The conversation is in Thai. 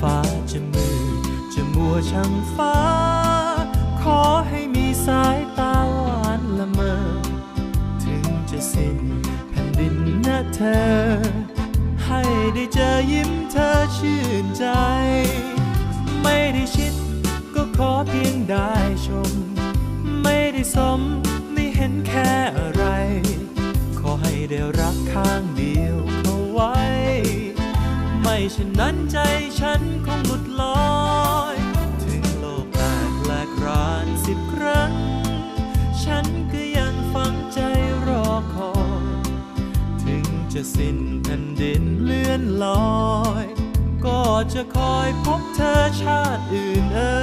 ฟ้าจะมือจะมัวช่างฟ้า ขอให้มีสายตาหวานละเมอ ถึงจะสิ้นแผ่นดินนะเธอ ให้ได้เจอยิ้มเธอชื่นใจ ไม่ได้ชิดก็ขอเพียงได้ชม ไม่ได้สมไม่เห็นแค่อะไร ขอให้ได้รักข้างเดียว ไม่เช่นนั้นใจฉันคงหลุดลอย ถึงโลกแตกแหลกรานสิบครั้ง ฉันก็ยังฟังใจรอคอย ถึงจะสิ้นแผ่นดินเลื่อนลอย ก็จะคอยพบเธอชาติอื่นเอ่